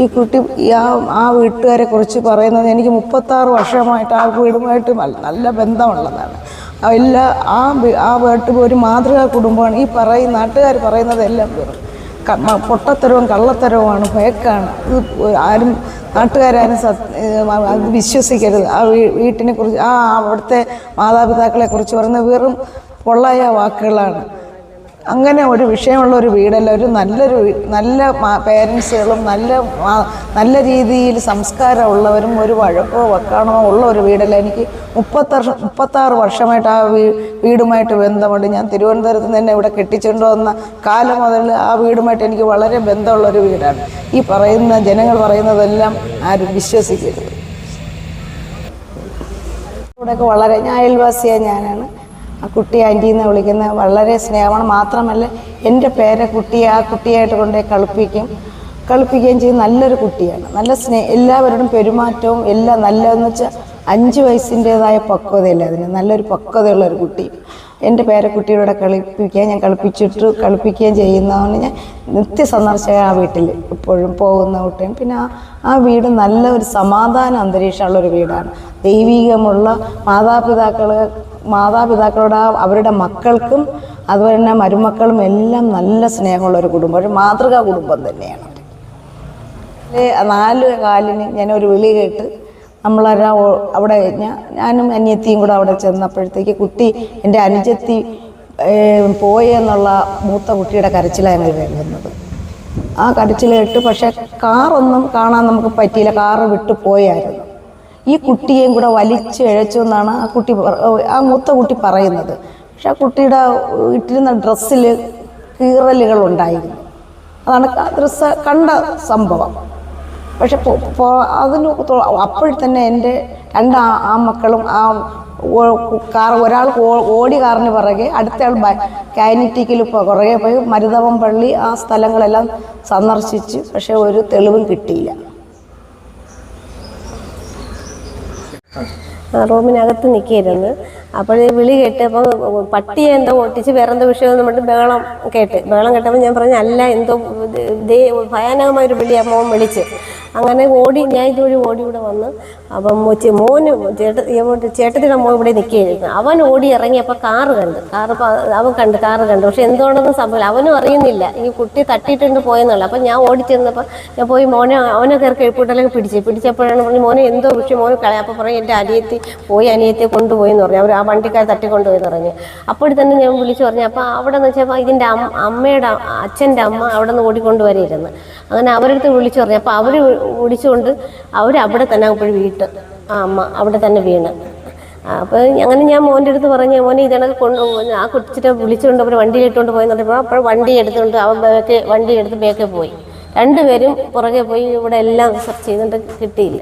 ഈ കുട്ടി ആ ആ വീട്ടുകാരെ കുറിച്ച് പറയുന്നത് എനിക്ക് മുപ്പത്താറ് വർഷമായിട്ട് ആ വീടുമായിട്ട് നല്ല- ബന്ധമുള്ളതാണ്. എല്ലാ ആ ആ വീട്ടിൽ ഒരു മാതൃകാ കുടുംബമാണ്. ഈ പറയുന്ന നാട്ടുകാർ പറയുന്നതെല്ലാം വെറും. പൊട്ടത്തരവും കള്ളത്തരവുമാണ് ഫേക്കാണ്. ഇത് ആരും നാട്ടുകാരും അത് വിശ്വസിക്കരുത്. ആ വീട്ടിനെ കുറിച്ച് ആ അവിടുത്തെ മാതാപിതാക്കളെ കുറിച്ച് പറയുന്ന വെറും പൊള്ളായ വാക്കുകളാണ്. അങ്ങനെ ഒരു വിഷയമുള്ള ഒരു വീടല്ല. ഒരു നല്ലൊരു നല്ല പേരൻസുകളും നല്ല നല്ല രീതിയിൽ സംസ്കാരമുള്ളവരും ഒരു വഴക്കോ വക്കാണോ ഉള്ള ഒരു വീടല്ല. എനിക്ക് മുപ്പത്താറ് മുപ്പത്താറ് വർഷമായിട്ട് ആ വീടുമായിട്ട് ബന്ധമുണ്ട്. ഞാൻ തിരുവനന്തപുരത്ത് നിന്ന് തന്നെ ഇവിടെ കെട്ടിച്ചുകൊണ്ട് വന്ന കാലം മുതൽ ആ വീടുമായിട്ട് എനിക്ക് വളരെ ബന്ധമുള്ള ഒരു വീടാണ്. ഈ പറയുന്ന ജനങ്ങൾ പറയുന്നതെല്ലാം ആരും വിശ്വസിക്കരുത്. ഇവിടെയൊക്കെ വളരെ ഞാൻ അയൽവാസിയായ ഞാനാണ്. കുട്ടി ആന്റി എന്ന് വിളിക്കുന്നത് വളരെ സ്നേഹമാണ്. മാത്രമല്ല എന്റെ പേരെ കുട്ടിയെ ആ കുട്ടിയായിട്ട് കൊണ്ടുപോയി കളിപ്പിക്കും. കളിപ്പിക്കുകയും ചെയ്യും. നല്ലൊരു കുട്ടിയാണ്. നല്ല സ്നേഹ എല്ലാവരോടും പെരുമാറ്റവും എല്ലാം നല്ലതെന്ന് വെച്ചാൽ അഞ്ച് വയസ്സിന്റേതായ പക്വതയല്ല അതിന്? നല്ലൊരു പക്വതയുള്ള ഒരു കുട്ടി. എന്റെ പേരക്കുട്ടിയുടെ കളിപ്പിക്കാൻ ഞാൻ കളിപ്പിച്ചിട്ട് കളിപ്പിക്കുകയും ചെയ്യുന്നതുകൊണ്ട് ഞാൻ നിത്യ സന്ദർശക ആ വീട്ടിൽ എപ്പോഴും പോകുന്ന കുട്ടിയും. പിന്നെ ആ ആ വീട് നല്ല ഒരു സമാധാന അന്തരീക്ഷമുള്ളൊരു വീടാണ്. ദൈവികമുള്ള മാതാപിതാക്കൾ മാതാപിതാക്കളോട് അവരുടെ മക്കൾക്കും അതുപോലെ തന്നെ മരുമക്കളും എല്ലാം നല്ല സ്നേഹമുള്ള ഒരു കുടുംബം ഒരു മാതൃകാ കുടുംബം തന്നെയാണ്. നാല് കാലിന് ഞാനൊരു വിളി കേട്ട് നമ്മളൊരാ അവിടെ ഞാൻ ഞാനും അനിയത്തിയും കൂടെ അവിടെ ചെന്നപ്പോഴത്തേക്ക് കുട്ടി എന്റെ അനുജത്തി പോയെന്നുള്ള മൂത്ത കുട്ടിയുടെ കരച്ചിലാണ് ഞങ്ങൾ കേൾക്കുന്നത് ആ കരച്ചിൽ കേട്ട് പക്ഷെ കാറൊന്നും കാണാൻ നമുക്ക് പറ്റിയില്ല. കാറ് വിട്ടു പോയായിരുന്നു. ഈ കുട്ടിയെയും കൂടെ വലിച്ച് ഇഴച്ചു എന്നാണ് ആ കുട്ടി ആ മൂത്ത കുട്ടി പറയുന്നത്. പക്ഷെ ആ കുട്ടിയുടെ ഇട്ടിരുന്ന ഡ്രസ്സിൽ കീറലുകൾ ഉണ്ടായിരുന്നു അതാണ് ഡ്രസ്സ് കണ്ട സംഭവം. പക്ഷെ അതിന് അപ്പോഴും തന്നെ എന്റെ രണ്ട് ആ മക്കളും ആ കാർ ഒരാൾ ഓടി കാറിന് പിറകെ അടുത്തയാൾ കാനിറ്റിക്കിൽ കുറേ പോയി മരുതവം പള്ളി ആ സ്ഥലങ്ങളെല്ലാം സന്ദർശിച്ച് പക്ഷെ ഒരു തെളിവും കിട്ടിയില്ല. റൂമിനകത്ത് നിൽക്കിയിരുന്നു ഈ വിളി കേട്ട് അപ്പോൾ പട്ടിയെ എന്തോ ഒട്ടിച്ച് വേറെ എന്തോ വിഷയം നമ്മുടെ ബഹളം കേട്ട്. ബഹളം കേട്ടപ്പോൾ ഞാൻ പറഞ്ഞു അല്ല എന്തോ ഭയാനകമായ ഒരു വിളി മോൻ വിളിച്ച്. അങ്ങനെ ഓടി ഞാൻ ഇതുവഴി ഓടി ഇവിടെ വന്ന് അപ്പം മോന് ചേട്ട ചേട്ടത്തിന്റെ മോൻ ഇവിടെ നിൽക്കുകയായിരുന്നു. അവൻ ഓടി ഇറങ്ങിയപ്പോൾ കാറ് കണ്ട്. കാറ് അവൻ കണ്ട് കാറ് കണ്ടു. പക്ഷെ എന്തുകൊണ്ടൊന്നും സംഭവം അവനും അറിയുന്നില്ല. ഈ കുട്ടി തട്ടിയിട്ടുണ്ട് പോയെന്നുള്ള അപ്പം ഞാൻ ഓടി ചെന്നപ്പോൾ ഞാൻ പോയി മോനെ അവനെ കയറി കഴിപ്പൂട്ടലൊക്കെ പിടിച്ച്. പിടിച്ചപ്പോഴാണ് പറഞ്ഞു മോനെ എന്തോ വിഷയം? മോനെ കളയാം. അപ്പോൾ പറയും എന്റെ അനിയത്തി പോയി അനിയത്തെ കൊണ്ടുപോയി എന്ന് പറഞ്ഞു. അവർ ആ വണ്ടിക്കാർ തട്ടിക്കൊണ്ടുപോയി നിറഞ്ഞ്. അപ്പോൾ തന്നെ ഞാൻ വിളിച്ചു പറഞ്ഞു അപ്പോൾ അവിടെ നിന്ന് വെച്ചപ്പോൾ ഇതിന്റെ അമ്മ അമ്മയുടെ അച്ഛന്റെ അമ്മ അവിടെ നിന്ന് ഓടിക്കൊണ്ടുവരിയിരുന്നു. അങ്ങനെ അവരടുത്ത് വിളിച്ചു പറഞ്ഞു അപ്പോൾ അവർ വിളിച്ചുകൊണ്ട് അവർ അവിടെ തന്നെ അപ്പോഴും വീട്ട് ആ അമ്മ അവിടെ തന്നെ വീണ്. അപ്പോൾ അങ്ങനെ ഞാൻ മോന്റെ അടുത്ത് പറഞ്ഞു മോനെ ഇതണക്ക് കൊണ്ട് ആ കുട്ടിച്ചിട്ട് വിളിച്ചുകൊണ്ട് അവർ വണ്ടി ഇട്ടുകൊണ്ട് പോയി പറഞ്ഞപ്പോൾ അപ്പോൾ വണ്ടി എടുത്തുകൊണ്ട് അവൻ ബേക്ക് വണ്ടി എടുത്ത് ബേക്കെ പോയി. രണ്ടുപേരും പുറകെ പോയി ഇവിടെ എല്ലാം സെർച്ച് ചെയ്തിട്ട് കിട്ടിയില്ല.